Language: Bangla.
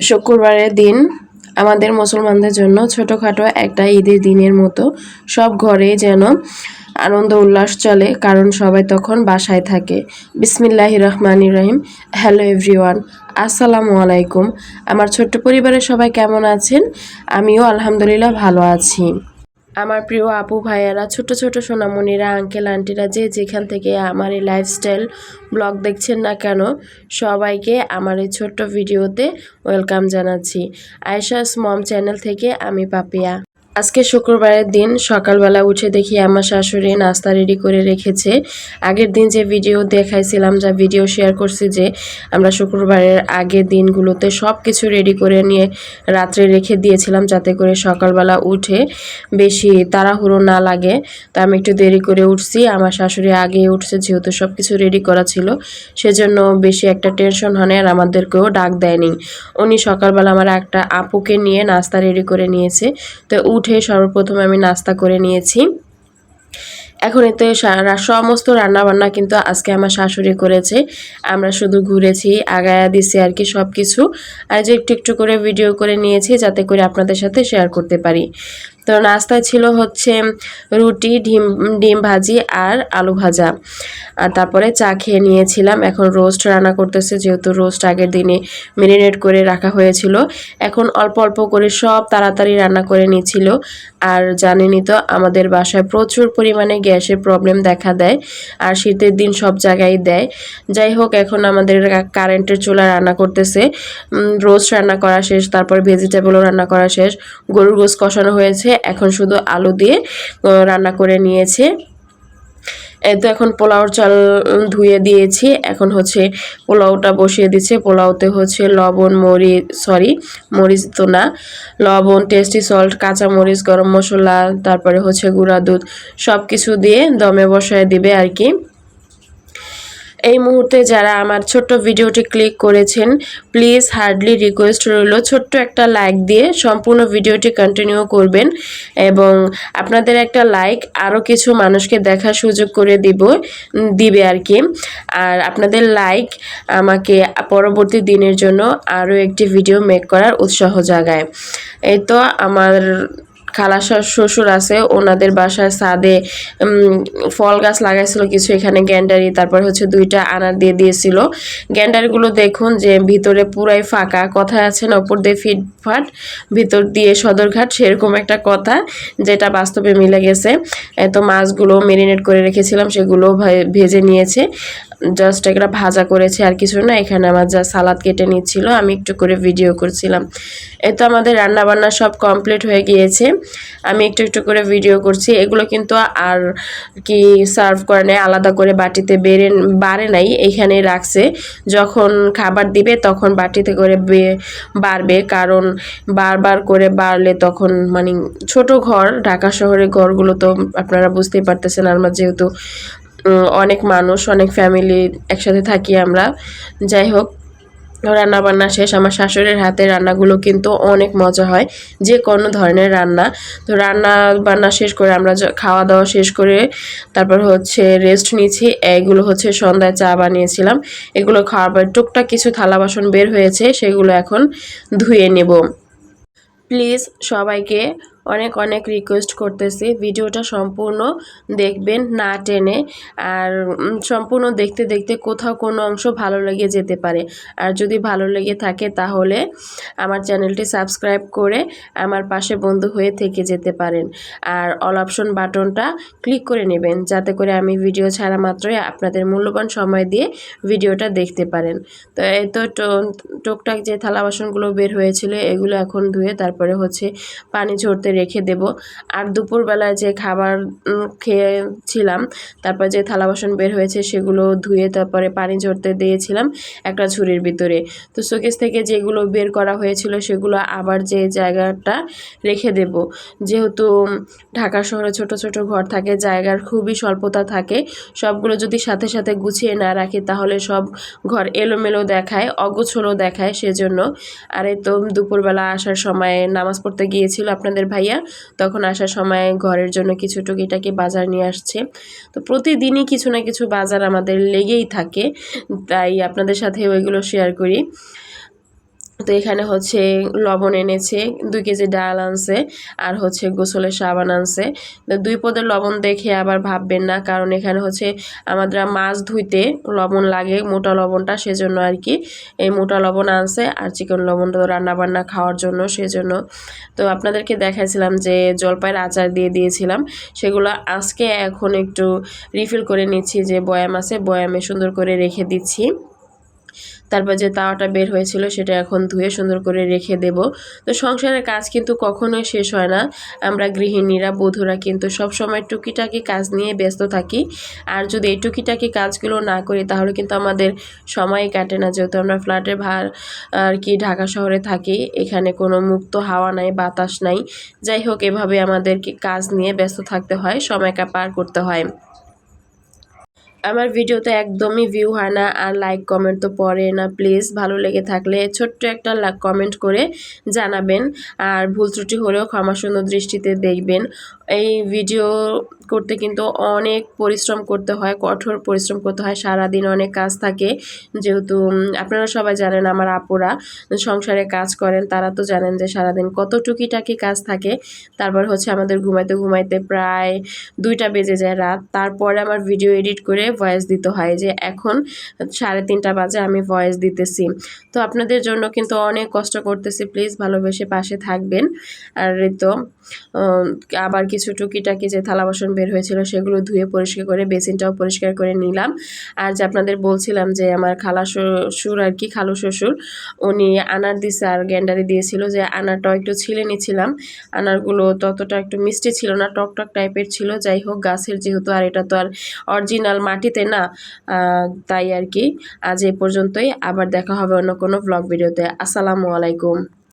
শুক্রবারের দিন আমাদের মুসলমানদের জন্য ছোটোখাটো একটা ঈদের দিনের মতো সব ঘরে যেন আনন্দ উল্লাস চলে, কারণ সবাই তখন বাসায় থাকে। বিসমিল্লাহ রহমান রহিম। হ্যালো এভরিওয়ান, আসসালামু আলাইকুম। আমার ছোট্ট পরিবারের সবাই কেমন আছেন? আমিও আলহামদুলিল্লাহ ভালো আছি। আমার প্রিয় আপু, ভাইয়ারা, ছোট ছোট সোনামণিরা আঙ্কেল আন্টিরা যে যেখান থেকে আমার এই লাইফস্টাইল ব্লগ দেখছেন না কেন, সবাইকে আমার এই ছোট্ট ভিডিওতে ওয়েলকাম জানাচ্ছি। আয়েশাস মম চ্যানেল থেকে আমি পাপিয়া। আজকে শুক্রবারের দিন সকালবেলা উঠে দেখি আমার শাশুড়ি নাস্তা রেডি করে রেখেছে। আগের দিন যে ভিডিও দেখাইছিলাম, যা ভিডিও শেয়ার করছি যে আমরা শুক্রবারের আগের দিনগুলোতে সব কিছু রেডি করে নিয়ে রাত্রে রেখে দিয়েছিলাম যাতে করে সকালবেলা উঠে বেশি তাড়াহুড়ো না লাগে। তো আমি একটু দেরি করে উঠছি। আমার শাশুড়ি আগে উঠছে, যেহেতু সব কিছু রেডি করা ছিল, সেজন্য বেশি একটা টেনশন হয় আর আমাদেরকেও ডাক দেয়নি। উনি সকালবেলা আমার একটা আপুকে নিয়ে নাস্তা রেডি করে নিয়েছে। তো উঠে সর্বপ্রথম আমি নাস্তা করে নিয়েছি। এখন এতে সমস্ত রান্নাবান্না কিন্তু আজকে আমার শাশুড়ি করেছে। আমরা শুধু ঘুরেছি, আগায়া দিছি আর কি সব কিছু আর যে একটু একটু করে ভিডিও করে নিয়েছি যাতে করে আপনাদের সাথে শেয়ার করতে পারি। তো নাস্তায় ছিল হচ্ছে রুটি, ডিম ডিম ভাজি আর আলু ভাজা। আর তারপরে চা খেয়ে নিয়েছিলাম। এখন রোস্ট রান্না করতেছে, যেহেতু রোস্ট আগের দিনে মেরিনেট করে রাখা হয়েছিল। এখন অল্প অল্প করে সব তাড়াতাড়ি রান্না করে নিয়েছিল। আর জানেনই তো, আমাদের বাসায় প্রচুর পরিমাণে গ্যাসের প্রবলেম দেখা দেয় আর শীতের দিন সব জায়গায় দেয়। যাই হোক, এখন আমাদের কারেন্টের চুলা রান্না করতেছে। রোস্ট রান্না করা শেষ, তারপর ভেজিটেবলও রান্না করা শেষ। গরুর গোস কষানো হয়েছে। এখন শুধু আলু দিয়ে রান্না করে নিয়েছে। তো এখন পোলাওর চাল ধুয়ে দিয়েছি। এখন হচ্ছে পোলাওটা বসিয়ে দিচ্ছে। পোলাওতে হচ্ছে লবণ মরিচ সরি, মরিচ তো না, লবণ, টেস্টি সল্ট কাঁচা মরিচ গরম মশলা, তারপরে হচ্ছে গুঁড়া দুধ সব কিছু দিয়ে দমে বসায় দিবে আর কি। এই মুহূর্তে যারা আমার ছোট্ট ভিডিওটি ক্লিক করেছেন প্লিজ হার্ডলি রিকোয়েস্ট রইল ছোট্ট একটা লাইক দিয়ে সম্পূর্ণ ভিডিওটি কন্টিনিউ করবেন এবং আপনাদের একটা লাইক আরও কিছু মানুষকে দেখার সুযোগ করে দিব, দিবে আর কি। আর আপনাদের লাইক আমাকে পরবর্তী দিনের জন্য আরও একটি ভিডিও মেক করার উৎসাহ জাগায়। এই তো আমার খালা শ্বশুর আছে ওনাদের বাসায় উম, ফল গাছ লাগাইছিল কিছু এখানে গ্যান্ডারি তারপর হচ্ছে দুইটা আনার দিয়ে দিয়েছিল। গ্যান্ডারিগুলো দেখুন যে ভিতরে পুরাই ফাঁকা কথা আছে না উপর দিয়ে ফিটফাট ভিতর দিয়ে সদরঘাট সেরকম একটা কথা যেটা বাস্তবে মিলে গেছে। এত মাছগুলো মেরিনেট করে রেখেছিলাম সেগুলো ভেজে নিয়েছে। জাস্ট একটা ভাজা করেছে, আর কিছু না, এখানে আমার যা সালাদ কেটে নিচ্ছিল, আমি একটু করে ভিডিও করছিলাম। এই তো আমাদের রান্না বান্না সব কমপ্লিট হয়ে গিয়েছে, আমি একটু একটু করে ভিডিও করছি, এগুলো কিন্তু আর কি সার্ভ করে নেয় আলাদা করে বাটিতে বেড়ে, বাড়ে নাই এইখানে রাখছে। যখন খাবার দিবে, তখন বাটিতে করে বাড়বে, কারণ বারবার করে বাড়লে তখন মানে ছোট ঘর, ঢাকা শহরের ঘরগুলো তো আপনারা বুঝতেই পারতেছেন, আমরা যেহেতু অনেক মানুষ, অনেক ফ্যামিলি একসাথে থাকি আমরা। যাই হোক রান্না বান্না শেষ। আমার শাশুড়ির হাতে রান্নাগুলো কিন্তু অনেক মজা হয়, যে কোনো ধরনের রান্না। তো রান্না বান্না শেষ করে আমরা খাওয়া দাওয়া শেষ করে তারপর হচ্ছে রেস্ট নিয়েছি এগুলো হচ্ছে সন্ধ্যায় চা বানিয়েছিলাম। এগুলো খাওয়ার পর টুকটাক কিছু থালা বাসন বের হয়েছে, সেগুলো এখন ধুয়ে নেব। প্লিজ সবাইকে অনেক অনেক রিকোয়েস্ট করতেছি। ভিডিওটা সম্পূর্ণ দেখবেন না টেনে। আর সম্পূর্ণ দেখতে দেখতে কোথাও কোনো অংশ ভালো লেগে যেতে পারে। আর যদি ভালো লেগে থাকে তাহলে আমার চ্যানেলটি সাবস্ক্রাইব করে আমার পাশে বন্ধু হয়ে থেকে যেতে পারেন। আর অল অপশন বাটনটা ক্লিক করে নেবেন, যাতে করে আমি ভিডিও ছাড়া মাত্রই আপনাদের মূল্যবান সময় দিয়ে ভিডিওটা দেখতে পারেন। তো এই তো টুকটাক যে থালা বাসনগুলো বের হয়েছিল, এগুলো এখন ধুয়ে তারপরে হচ্ছে পানি ঝরতে রেখে দেব। আর দুপুরবেলায় যে খাবার খেয়েছিলাম, তারপর যে থালা বাসন বের হয়েছে সেগুলো ধুয়ে তারপরে পানি ঝরতে দিয়েছিলাম একটা ঝুড়ির ভিতরে। তো শোকেস থেকে যেগুলো বের করা হয়েছিল সেগুলো আবার যে জায়গাটা রেখে দেব। যেহেতু ঢাকা শহরে ছোট ছোট ঘর থাকে, জায়গার খুবই স্বল্পতা থাকে, সবগুলো যদি সাথে সাথে গুছিয়ে না রাখি তাহলে সব ঘর এলোমেলো দেখায়, অগোছলো দেখায় সেজন্য। আর তো দুপুরবেলা আসার সময় নামাজ পড়তে গিয়েছিল আপনাদের ভাইয়া। তখন আসার সময় ঘরের জন্য কিছু টুকিটাকি বাজার নিয়ে আসছে। তো প্রতিদিনই কিছু না কিছু বাজার আমাদের লেগেই থাকে। তাই আপনাদের সাথে ওইগুলো শেয়ার করি। তো এখানে হচ্ছে লবণ এনেছে, দুই কেজি ডাল আনছে আর হচ্ছে গোসলের সাবান আনছে। দুই পদের লবণ দেখে আবার ভাববেন না, কারণ এখানে হচ্ছে আমাদের মাছ ধুইতে লবণ লাগে, মোটা লবণটা সেজন্য আর কি। এই মোটা লবণ আনছে আর চিকেন লবণটা তো রান্না বান্না খাওয়ার জন্য সেজন্য। তো আপনাদেরকে দেখাইছিলাম যে জলপাইয়ের আচার দিয়ে দিয়েছিলাম, সেগুলো আজকে এখন একটু রিফিল করে নিচ্ছি যে বয়াম আছে, বয়ামে সুন্দর করে রেখে দিচ্ছি। তারপর যে তাওয়াটা বের হয়েছিল সেটা এখন ধুয়ে সুন্দর করে রেখে দেব। তো সংসারের কাজ কিন্তু কখনোই শেষ হয় না। আমরা গৃহিণীরা, বধুরা কিন্তু সব সময় টুকিটাকি কাজ নিয়ে ব্যস্ত থাকি। আর যদি এই টুকিটাকি কাজগুলো না করি, তাহলে কিন্তু আমাদের সময় কাটে না। যেহেতু আমরা ফ্ল্যাটে ভার আর কি ঢাকা শহরে থাকি, এখানে কোনো মুক্ত হাওয়া নাই, বাতাস নাই। যাই হোক, এভাবে আমাদেরকে কাজ নিয়ে ব্যস্ত থাকতে হয় সময়টা পার করতে হয়। আমার ভিডিওতে একদমই ভিউ হয় না, আর লাইক কমেন্ট তো পড়ে না প্লিজ ভালো লেগে থাকলে ছোট্ট একটা লাইক কমেন্ট করে জানাবেন, আর ভুল ত্রুটি হলেও ক্ষমা সুন্দর দৃষ্টিতে দেখবেন। এই ভিডিও করতে কিন্তু অনেক পরিশ্রম করতে হয়, কঠোর পরিশ্রম করতে হয়, সারাদিন অনেক কাজ থাকে। যেহেতু আপনারা সবাই জানেন আমার আপুরা সংসারে কাজ করেন, তারা তো জানেন যে সারাদিন কত টুকিটাকি কাজ থাকে। তারপর হচ্ছে আমাদের ঘুমাইতে ঘুমাইতে প্রায় দুইটা বেজে যায় রাত। তারপরে আমার ভিডিও এডিট করে ভয়েস দিতে হয় যে, এখন সাড়ে তিনটা বাজে, আমি ভয়েস দিতেছি। তো আপনাদের জন্য কিন্তু অনেক কষ্ট করতেছি, প্লিজ ভালোবেসে পাশে থাকবেন। আর তো আবার কিছু টুকিটাকি যে থালা বাসন বের হয়েছিল সেগুলো ধুয়ে পরিষ্কার করে, বেসিনটাও পরিষ্কার করে নিলাম। আর যে আপনাদের বলছিলাম যে আমার খালা শ্বশুর আর কি, খালু শ্বশুর, উনি আনার দিছে আর গ্যান্ডারি দিয়েছিল যে আনারটাও একটু ছিলে নিছিলাম। আনারগুলো ততটা একটু মিষ্টি ছিল না, টক টক টাইপের ছিল। যাই হোক, গাছের যেহেতু আর এটা তো আর অরিজিনাল মাটিতে না তাই আর কি। আজ এ পর্যন্তই, আবার দেখা হবে অন্য কোনো ব্লগ ভিডিওতে। আসসালামু আলাইকুম।